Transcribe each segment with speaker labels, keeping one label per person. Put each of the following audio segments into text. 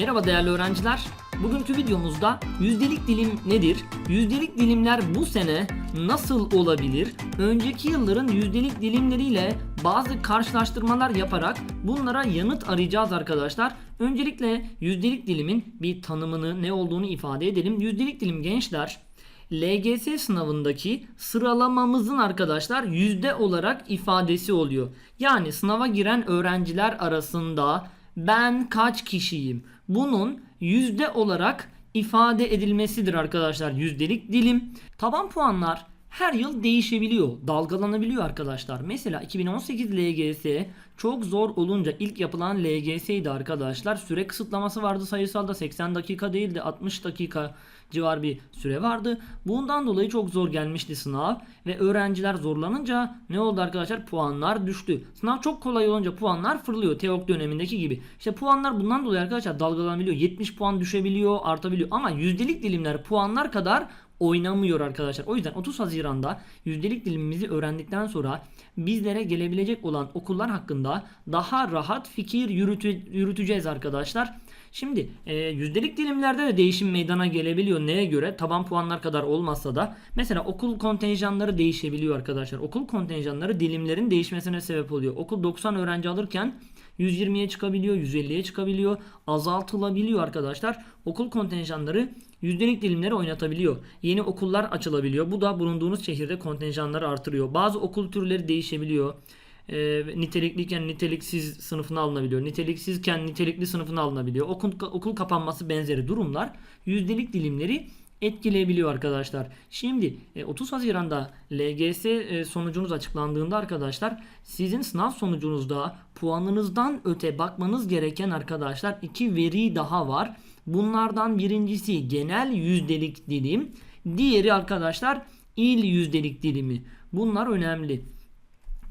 Speaker 1: Merhaba değerli öğrenciler. Bugünkü videomuzda yüzdelik dilim nedir? Yüzdelik dilimler bu sene nasıl olabilir? Önceki yılların yüzdelik dilimleriyle bazı karşılaştırmalar yaparak bunlara yanıt arayacağız arkadaşlar. Öncelikle yüzdelik dilimin bir tanımını ne olduğunu ifade edelim. Yüzdelik dilim gençler LGS sınavındaki sıralamamızın arkadaşlar yüzde olarak ifadesi oluyor. Yani sınava giren öğrenciler arasında ben kaç kişiyim? Bunun yüzde olarak ifade edilmesidir arkadaşlar yüzdelik dilim. Taban puanlar her yıl değişebiliyor, dalgalanabiliyor arkadaşlar. Mesela 2018 LGS çok zor olunca ilk yapılan LGS'ydi arkadaşlar. Süre kısıtlaması vardı sayısalda 80 dakika değil de 60 dakika civar bir süre vardı. Bundan dolayı çok zor gelmişti sınav ve öğrenciler zorlanınca ne oldu arkadaşlar? Puanlar düştü. Sınav çok kolay olunca puanlar fırlıyor teok dönemindeki gibi. İşte puanlar bundan dolayı arkadaşlar dalgalanabiliyor. 70 puan düşebiliyor, artabiliyor ama yüzdelik dilimler puanlar kadar oynamıyor arkadaşlar. O yüzden 30 Haziran'da yüzdelik dilimimizi öğrendikten sonra bizlere gelebilecek olan okullar hakkında daha rahat fikir yürütü- yürüteceğiz arkadaşlar. Şimdi e, yüzdelik dilimlerde de değişim meydana gelebiliyor. Neye göre? Taban puanlar kadar olmasa da mesela okul kontenjanları değişebiliyor arkadaşlar. Okul kontenjanları dilimlerin değişmesine sebep oluyor. Okul 90 öğrenci alırken 120'ye çıkabiliyor, 150'ye çıkabiliyor, azaltılabiliyor arkadaşlar. Okul kontenjanları yüzdelik dilimleri oynatabiliyor. Yeni okullar açılabiliyor. Bu da bulunduğunuz şehirde kontenjanları artırıyor. Bazı okul türleri değişebiliyor. E, nitelikliyken niteliksiz sınıfına alınabiliyor. Niteliksizken nitelikli sınıfına alınabiliyor. Okul, okul kapanması benzeri durumlar yüzdelik dilimleri etkileyebiliyor arkadaşlar. Şimdi e, 30 Haziran'da LGS e, sonucunuz açıklandığında arkadaşlar sizin sınav sonucunuzda puanınızdan öte bakmanız gereken arkadaşlar iki veri daha var. Bunlardan birincisi genel yüzdelik dilim, diğeri arkadaşlar il yüzdelik dilimi. Bunlar önemli.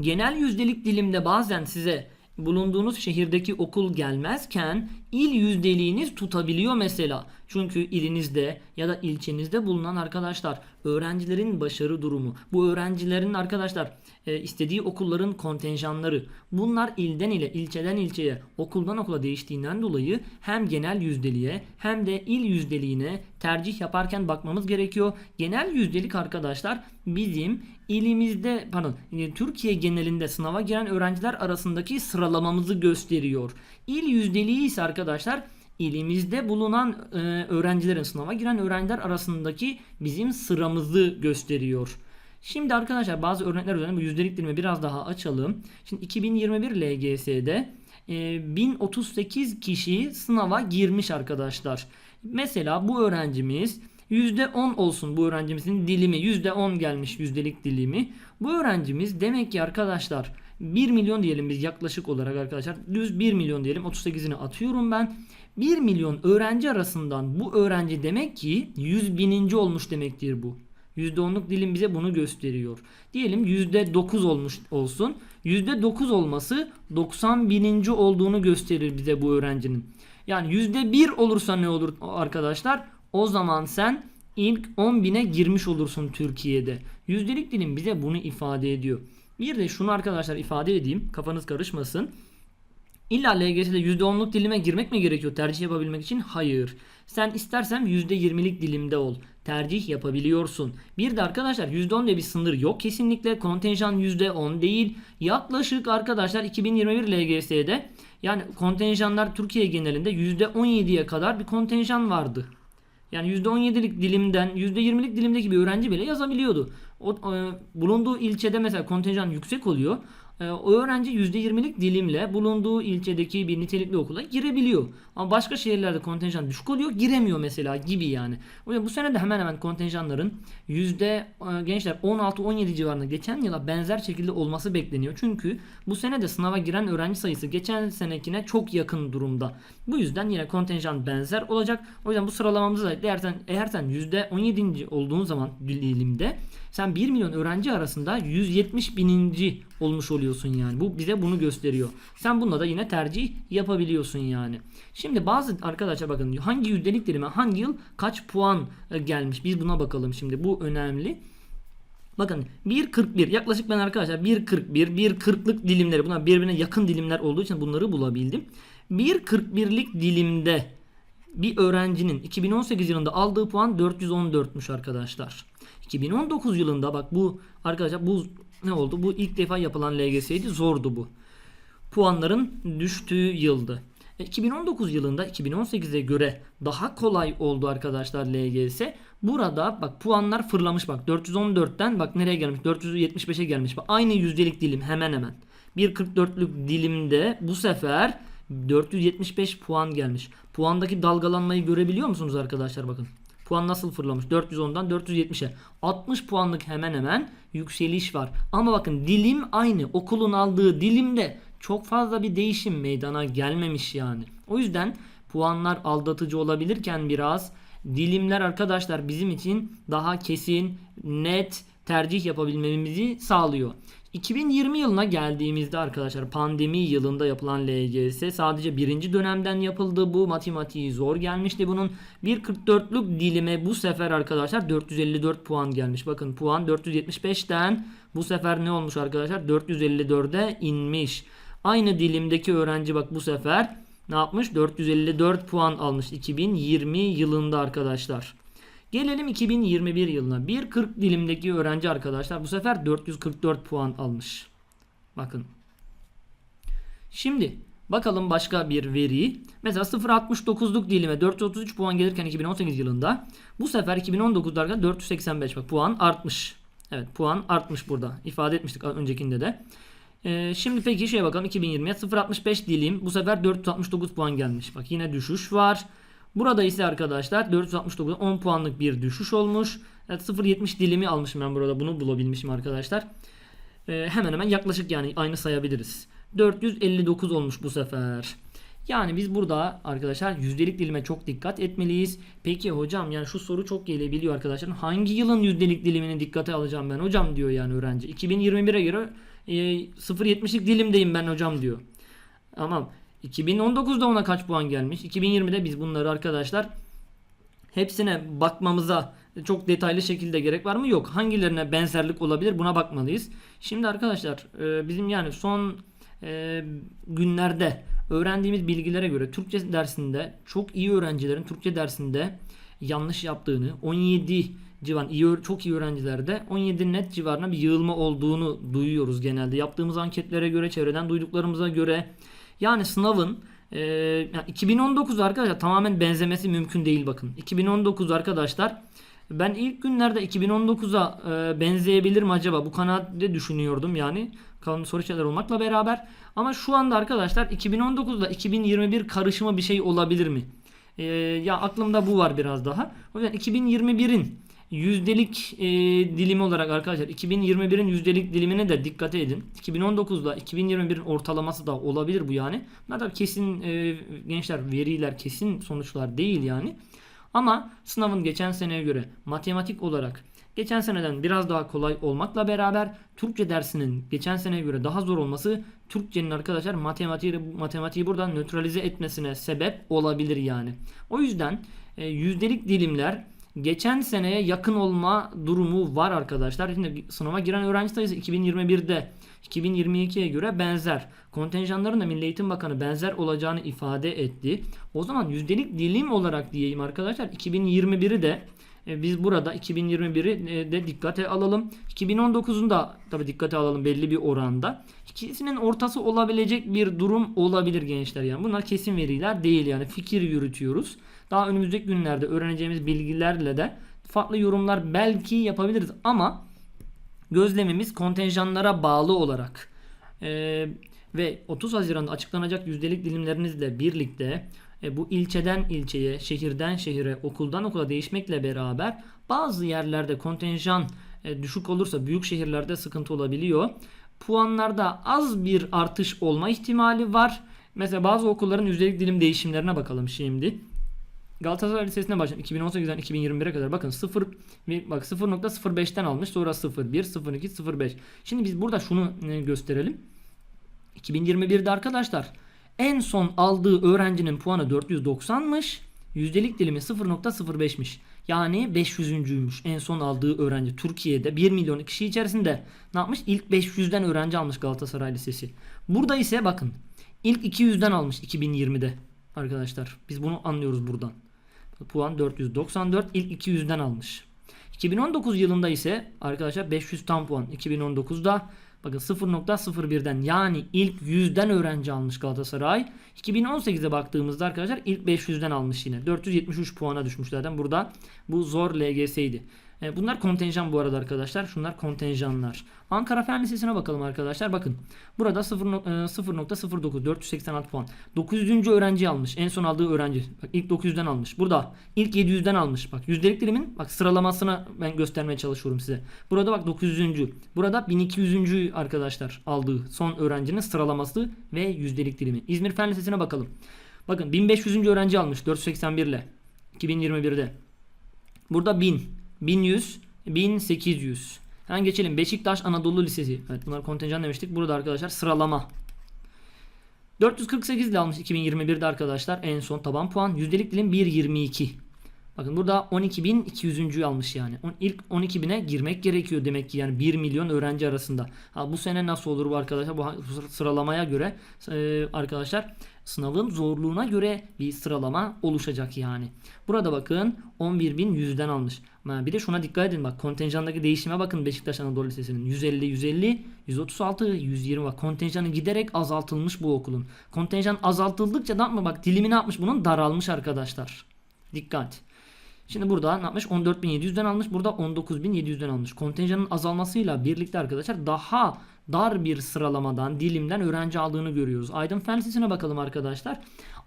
Speaker 1: Genel yüzdelik dilimde bazen size bulunduğunuz şehirdeki okul gelmezken il yüzdeliğiniz tutabiliyor mesela. Çünkü ilinizde ya da ilçenizde bulunan arkadaşlar öğrencilerin başarı durumu, bu öğrencilerin arkadaşlar e, istediği okulların kontenjanları bunlar ilden ile ilçeden ilçeye okuldan okula değiştiğinden dolayı hem genel yüzdeliğe hem de il yüzdeliğine tercih yaparken bakmamız gerekiyor. Genel yüzdelik arkadaşlar bizim ilimizde pardon e, Türkiye genelinde sınava giren öğrenciler arasındaki sıralamamızı gösteriyor. İl yüzdeliği ise arkadaşlar ilimizde bulunan e, öğrencilerin sınava giren öğrenciler arasındaki bizim sıramızı gösteriyor. Şimdi arkadaşlar bazı örnekler üzerine bu yüzdelik dilimi biraz daha açalım. Şimdi 2021 LGS'de e, 1038 kişi sınava girmiş arkadaşlar. Mesela bu öğrencimiz %10 olsun bu öğrencimizin dilimi %10 gelmiş yüzdelik dilimi. Bu öğrencimiz demek ki arkadaşlar 1 milyon diyelim biz yaklaşık olarak arkadaşlar düz 1 milyon diyelim 38'ini atıyorum ben. 1 milyon öğrenci arasından bu öğrenci demek ki 100 bininci olmuş demektir bu. %10'luk dilim bize bunu gösteriyor. Diyelim %9 olmuş olsun. %9 olması 90 bininci olduğunu gösterir bize bu öğrencinin. Yani %1 olursa ne olur arkadaşlar? O zaman sen ilk 10 bine girmiş olursun Türkiye'de. Yüzdelik dilim bize bunu ifade ediyor. Bir de şunu arkadaşlar ifade edeyim. Kafanız karışmasın. İlla LGS'de %10'luk dilime girmek mi gerekiyor tercih yapabilmek için? Hayır. Sen istersen %20'lik dilimde ol. Tercih yapabiliyorsun. Bir de arkadaşlar %10 diye bir sınır yok. Kesinlikle kontenjan %10 değil. Yaklaşık arkadaşlar 2021 LGS'de yani kontenjanlar Türkiye genelinde %17'ye kadar bir kontenjan vardı. Yani %17'lik dilimden %20'lik dilimdeki bir öğrenci bile yazabiliyordu. O, e, bulunduğu ilçede mesela kontenjan yüksek oluyor. E, o öğrenci %20'lik dilimle bulunduğu ilçedeki bir nitelikli okula girebiliyor. Ama başka şehirlerde kontenjan düşük oluyor giremiyor mesela gibi yani. O yüzden bu sene de hemen hemen kontenjanların yüzde e, gençler 16-17 civarında geçen yıla benzer şekilde olması bekleniyor. Çünkü bu sene de sınava giren öğrenci sayısı geçen senekine çok yakın durumda. Bu yüzden yine kontenjan benzer olacak. O yüzden bu sıralamamızda da eğer sen, eğer sen %17. olduğun zaman dilimde sen 1 milyon öğrenci arasında 170 bininci olmuş oluyorsun yani. Bu bize bunu gösteriyor. Sen bununla da yine tercih yapabiliyorsun yani. Şimdi bazı arkadaşlar bakın hangi yüzdelik dilime hangi yıl kaç puan e, gelmiş biz buna bakalım şimdi bu önemli. Bakın 1.41 yaklaşık ben arkadaşlar 1.41 1.40'lık dilimleri bunlar birbirine yakın dilimler olduğu için bunları bulabildim. 1.41'lik dilimde bir öğrencinin 2018 yılında aldığı puan 414'müş arkadaşlar. 2019 yılında bak bu arkadaşlar bu ne oldu? Bu ilk defa yapılan LGS'ydi. Zordu bu. Puanların düştüğü yıldı. E, 2019 yılında 2018'e göre daha kolay oldu arkadaşlar LGS. Burada bak puanlar fırlamış bak 414'ten bak nereye gelmiş 475'e gelmiş. Bak aynı yüzdelik dilim hemen hemen. 1.44'lük dilimde bu sefer 475 puan gelmiş. Puandaki dalgalanmayı görebiliyor musunuz arkadaşlar bakın. Puan nasıl fırlamış? 410'dan 470'e. 60 puanlık hemen hemen yükseliş var. Ama bakın dilim aynı. Okulun aldığı dilimde çok fazla bir değişim meydana gelmemiş yani. O yüzden puanlar aldatıcı olabilirken biraz dilimler arkadaşlar bizim için daha kesin, net tercih yapabilmemizi sağlıyor. 2020 yılına geldiğimizde arkadaşlar pandemi yılında yapılan LGS sadece birinci dönemden yapıldı. Bu matematiği zor gelmişti bunun. 1.44'lük dilime bu sefer arkadaşlar 454 puan gelmiş. Bakın puan 475'ten bu sefer ne olmuş arkadaşlar? 454'e inmiş. Aynı dilimdeki öğrenci bak bu sefer ne yapmış? 454 puan almış 2020 yılında arkadaşlar. Gelelim 2021 yılına. 1.40 dilimdeki öğrenci arkadaşlar bu sefer 444 puan almış. Bakın. Şimdi bakalım başka bir veri. Mesela 0.69'luk dilime 433 puan gelirken 2018 yılında bu sefer 2019'da arkadaşlar 485 bak puan artmış. Evet puan artmış burada. İfade etmiştik öncekinde de. Ee, şimdi peki şeye bakalım 2020'ye 0.65 dilim bu sefer 469 puan gelmiş. Bak yine düşüş var. Burada ise arkadaşlar 469 10 puanlık bir düşüş olmuş. Evet 0.70 dilimi almışım ben burada bunu bulabilmişim arkadaşlar. Ee, hemen hemen yaklaşık yani aynı sayabiliriz. 459 olmuş bu sefer. Yani biz burada arkadaşlar yüzdelik dilime çok dikkat etmeliyiz. Peki hocam yani şu soru çok gelebiliyor arkadaşlar. Hangi yılın yüzdelik dilimini dikkate alacağım ben hocam diyor yani öğrenci. 2021'e göre e, 0.70'lik dilimdeyim ben hocam diyor. Ama 2019'da ona kaç puan gelmiş? 2020'de biz bunları arkadaşlar hepsine bakmamıza çok detaylı şekilde gerek var mı? Yok. Hangilerine benzerlik olabilir? Buna bakmalıyız. Şimdi arkadaşlar e, bizim yani son e, günlerde öğrendiğimiz bilgilere göre Türkçe dersinde çok iyi öğrencilerin Türkçe dersinde yanlış yaptığını 17 civan iyi çok iyi öğrencilerde 17 net civarına bir yığılma olduğunu duyuyoruz genelde. Yaptığımız anketlere göre, çevreden duyduklarımıza göre yani sınavın e, yani 2019 arkadaşlar tamamen benzemesi mümkün değil bakın. 2019 arkadaşlar ben ilk günlerde 2019'a e, benzeyebilir mi acaba? Bu kanaatte düşünüyordum yani. Kalın soru şeyler olmakla beraber. Ama şu anda arkadaşlar 2019'da 2021 karışımı bir şey olabilir mi? E, ya aklımda bu var biraz daha. O yüzden 2021'in yüzdelik e, dilimi olarak arkadaşlar 2021'in yüzdelik dilimine de dikkat edin. 2019'da 2021'in ortalaması da olabilir bu yani. Bunlar kesin e, gençler veriler kesin sonuçlar değil yani. Ama sınavın geçen seneye göre matematik olarak geçen seneden biraz daha kolay olmakla beraber Türkçe dersinin geçen seneye göre daha zor olması Türkçenin arkadaşlar matematiği, matematiği buradan nötralize etmesine sebep olabilir yani. O yüzden e, yüzdelik dilimler geçen seneye yakın olma durumu var arkadaşlar. Şimdi sınava giren öğrenci sayısı 2021'de 2022'ye göre benzer. Kontenjanların da Milli Eğitim Bakanı benzer olacağını ifade etti. O zaman yüzdelik dilim olarak diyeyim arkadaşlar 2021'i de biz burada 2021'i de dikkate alalım. 2019'un da tabi dikkate alalım belli bir oranda. İkisinin ortası olabilecek bir durum olabilir gençler yani. Bunlar kesin veriler değil yani fikir yürütüyoruz. Daha önümüzdeki günlerde öğreneceğimiz bilgilerle de farklı yorumlar belki yapabiliriz ama gözlemimiz kontenjanlara bağlı olarak e, ve 30 Haziran'da açıklanacak yüzdelik dilimlerinizle birlikte e, bu ilçeden ilçeye, şehirden şehire, okuldan okula değişmekle beraber bazı yerlerde kontenjan e, düşük olursa büyük şehirlerde sıkıntı olabiliyor. Puanlarda az bir artış olma ihtimali var. Mesela bazı okulların yüzdelik dilim değişimlerine bakalım şimdi. Galatasaray Lisesi'ne başladım. 2018'den 2021'e kadar bakın 0 bak 0.05'ten almış sonra 0 1 0 2 0 5. Şimdi biz burada şunu e, gösterelim. 2021'de arkadaşlar en son aldığı öğrencinin puanı 490'mış. Yüzdelik dilimi 0.05'miş. Yani 500'üncüymüş en son aldığı öğrenci. Türkiye'de 1 milyon kişi içerisinde ne yapmış? İlk 500'den öğrenci almış Galatasaray Lisesi. Burada ise bakın ilk 200'den almış 2020'de. arkadaşlar. Biz bunu anlıyoruz buradan. Puan 494 ilk 200'den almış. 2019 yılında ise arkadaşlar 500 tam puan. 2019'da bakın 0.01'den yani ilk 100'den öğrenci almış Galatasaray. 2018'e baktığımızda arkadaşlar ilk 500'den almış yine. 473 puana düşmüş zaten burada. Bu zor LGS'ydi. E, Bunlar kontenjan bu arada arkadaşlar. Şunlar kontenjanlar. Ankara Fen Lisesi'ne bakalım arkadaşlar. Bakın burada 0 nok- e, 0.09 486 puan. 900. öğrenci almış. En son aldığı öğrenci. Bak ilk 900'den almış. Burada ilk 700'den almış. Bak yüzdelik dilimin bak sıralamasını ben göstermeye çalışıyorum size. Burada bak 900. Burada 1200. arkadaşlar aldığı son öğrencinin sıralaması ve yüzdelik dilimi. İzmir Fen Lisesi'ne bakalım. Bakın 1500. öğrenci almış 481 ile 2021'de. Burada 1000, 1100, 1800. Hemen geçelim. Beşiktaş Anadolu Lisesi. Evet bunlar kontenjan demiştik. Burada arkadaşlar sıralama. 448 ile almış 2021'de arkadaşlar en son taban puan. Yüzdelik dilim 1.22. Bakın burada 12.200. almış yani. İlk 12.000'e girmek gerekiyor demek ki yani 1 milyon öğrenci arasında. Ha, bu sene nasıl olur bu arkadaşlar? Bu sıralamaya göre e, arkadaşlar sınavın zorluğuna göre bir sıralama oluşacak yani. Burada bakın 11.100'den almış. Bir de şuna dikkat edin bak kontenjandaki değişime bakın Beşiktaş Anadolu Lisesi'nin 150 150 136 120 bak kontenjanı giderek azaltılmış bu okulun. Kontenjan azaltıldıkça ne yapma bak dilimi ne yapmış bunun daralmış arkadaşlar. Dikkat. Şimdi burada ne yapmış? 14.700'den almış. Burada 19.700'den almış. Kontenjanın azalmasıyla birlikte arkadaşlar daha dar bir sıralamadan, dilimden öğrenci aldığını görüyoruz. Aydın Fen Lisesi'ne bakalım arkadaşlar.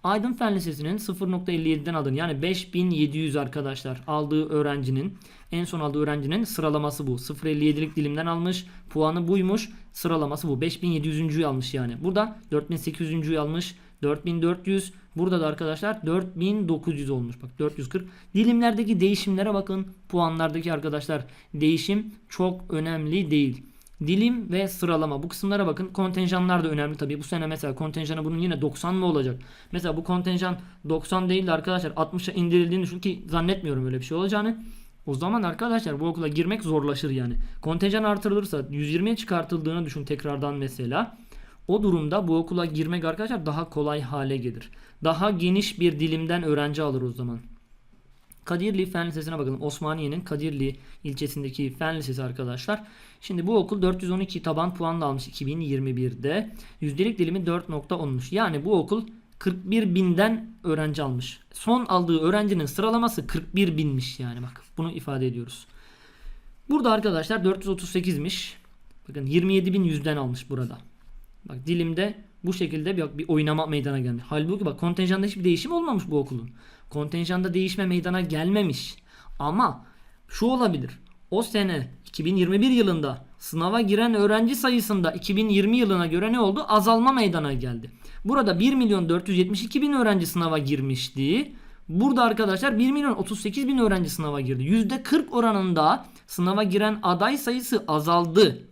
Speaker 1: Aydın Fen Lisesi'nin 0.57'den aldığını yani 5700 arkadaşlar aldığı öğrencinin en son aldığı öğrencinin sıralaması bu. 0.57'lik dilimden almış. Puanı buymuş. Sıralaması bu. 5700.'yu almış yani. Burada 4800.'yu almış. 4400 burada da arkadaşlar 4900 olmuş. Bak 440 dilimlerdeki değişimlere bakın. Puanlardaki arkadaşlar değişim çok önemli değil. Dilim ve sıralama. Bu kısımlara bakın. Kontenjanlar da önemli tabii. Bu sene mesela kontenjanı bunun yine 90 mı olacak? Mesela bu kontenjan 90 değil de arkadaşlar 60'a indirildiğini düşün ki zannetmiyorum öyle bir şey olacağını. O zaman arkadaşlar bu okula girmek zorlaşır yani. Kontenjan artırılırsa 120'ye çıkartıldığını düşün tekrardan mesela. O durumda bu okula girmek arkadaşlar daha kolay hale gelir. Daha geniş bir dilimden öğrenci alır o zaman. Kadirli Fen Lisesi'ne bakalım. Osmaniye'nin Kadirli ilçesindeki Fen Lisesi arkadaşlar. Şimdi bu okul 412 taban puanla almış 2021'de. Yüzdelik dilimi 4.10'muş. Yani bu okul 41 binden öğrenci almış. Son aldığı öğrencinin sıralaması 41 binmiş yani bak bunu ifade ediyoruz. Burada arkadaşlar 438'miş. Bakın 27.100'den almış burada. Bak dilimde bu şekilde bir, bir oynama meydana gelmiş. Halbuki bak kontenjanda hiçbir değişim olmamış bu okulun. Kontenjanda değişme meydana gelmemiş. Ama şu olabilir. O sene 2021 yılında sınava giren öğrenci sayısında 2020 yılına göre ne oldu? Azalma meydana geldi. Burada 1 milyon 472 bin öğrenci sınava girmişti. Burada arkadaşlar 1 milyon 38 bin öğrenci sınava girdi. %40 oranında sınava giren aday sayısı azaldı.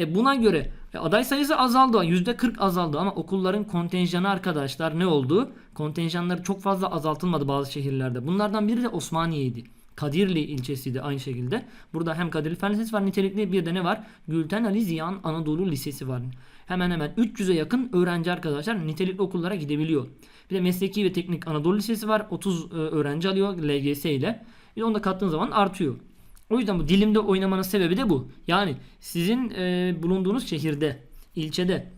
Speaker 1: E buna göre e, aday sayısı azaldı. %40 azaldı ama okulların kontenjanı arkadaşlar ne oldu? Kontenjanları çok fazla azaltılmadı bazı şehirlerde. Bunlardan biri de Osmaniye'ydi. Kadirli ilçesiydi aynı şekilde. Burada hem Kadirli Fen Lisesi var nitelikli bir de ne var? Gülten Ali Ziyan Anadolu Lisesi var. Hemen hemen 300'e yakın öğrenci arkadaşlar nitelikli okullara gidebiliyor. Bir de Mesleki ve Teknik Anadolu Lisesi var. 30 e, öğrenci alıyor LGS ile. Bir de onu da kattığın zaman artıyor. O yüzden bu dilimde oynamanın sebebi de bu. Yani sizin e, bulunduğunuz şehirde, ilçede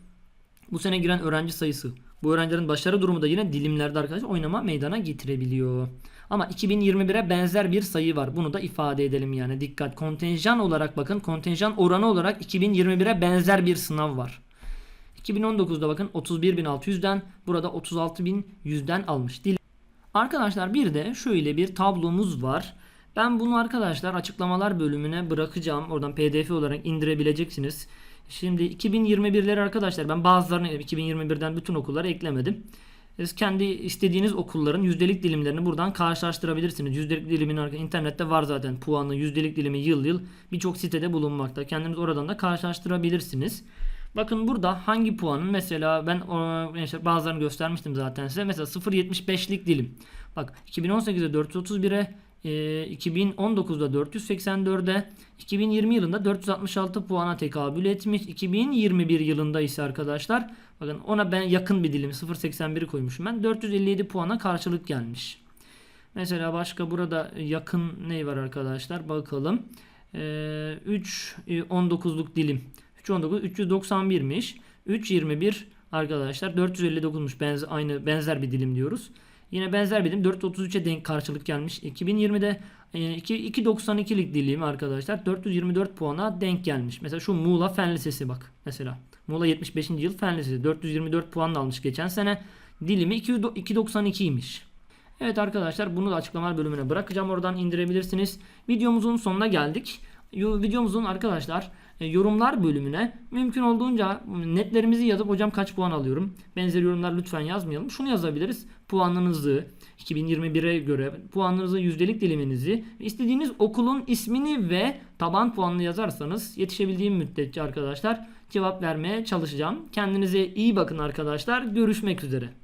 Speaker 1: bu sene giren öğrenci sayısı, bu öğrencilerin başarı durumu da yine dilimlerde arkadaşlar oynama meydana getirebiliyor. Ama 2021'e benzer bir sayı var. Bunu da ifade edelim yani. Dikkat. Kontenjan olarak bakın. Kontenjan oranı olarak 2021'e benzer bir sınav var. 2019'da bakın 31.600'den burada 36.100'den almış. Arkadaşlar bir de şöyle bir tablomuz var. Ben bunu arkadaşlar açıklamalar bölümüne bırakacağım. Oradan pdf olarak indirebileceksiniz. Şimdi 2021'leri arkadaşlar ben bazılarını 2021'den bütün okulları eklemedim. Siz kendi istediğiniz okulların yüzdelik dilimlerini buradan karşılaştırabilirsiniz. Yüzdelik dilimin arka- internette var zaten puanı, yüzdelik dilimi yıl yıl birçok sitede bulunmakta. Kendiniz oradan da karşılaştırabilirsiniz. Bakın burada hangi puanın mesela ben bazılarını göstermiştim zaten size. Mesela 0.75'lik dilim. Bak 2018'de 431'e e, 2019'da 484'e 2020 yılında 466 puana tekabül etmiş. 2021 yılında ise arkadaşlar bakın ona ben yakın bir dilim 0.81'i koymuşum ben 457 puana karşılık gelmiş. Mesela başka burada yakın ne var arkadaşlar bakalım. Ee, 3 e, 19'luk dilim. 3 19 391'miş. 321 arkadaşlar 459'muş. Benzer, aynı benzer bir dilim diyoruz. Yine benzer bir dilim 433'e denk karşılık gelmiş. 2020'de e, 2 292'lik dilim arkadaşlar 424 puana denk gelmiş. Mesela şu Muğla Fen Lisesi bak mesela. Muğla 75. yıl Fen Lisesi 424 puan almış geçen sene. Dilimi 292'ymiş. Evet arkadaşlar bunu da açıklamalar bölümüne bırakacağım. Oradan indirebilirsiniz. Videomuzun sonuna geldik. Videomuzun arkadaşlar e, yorumlar bölümüne mümkün olduğunca netlerimizi yazıp hocam kaç puan alıyorum. Benzer yorumlar lütfen yazmayalım. Şunu yazabiliriz. Puanınızı 2021'e göre puanınızı yüzdelik diliminizi istediğiniz okulun ismini ve taban puanını yazarsanız yetişebildiğim müddetçe arkadaşlar cevap vermeye çalışacağım. Kendinize iyi bakın arkadaşlar. Görüşmek üzere.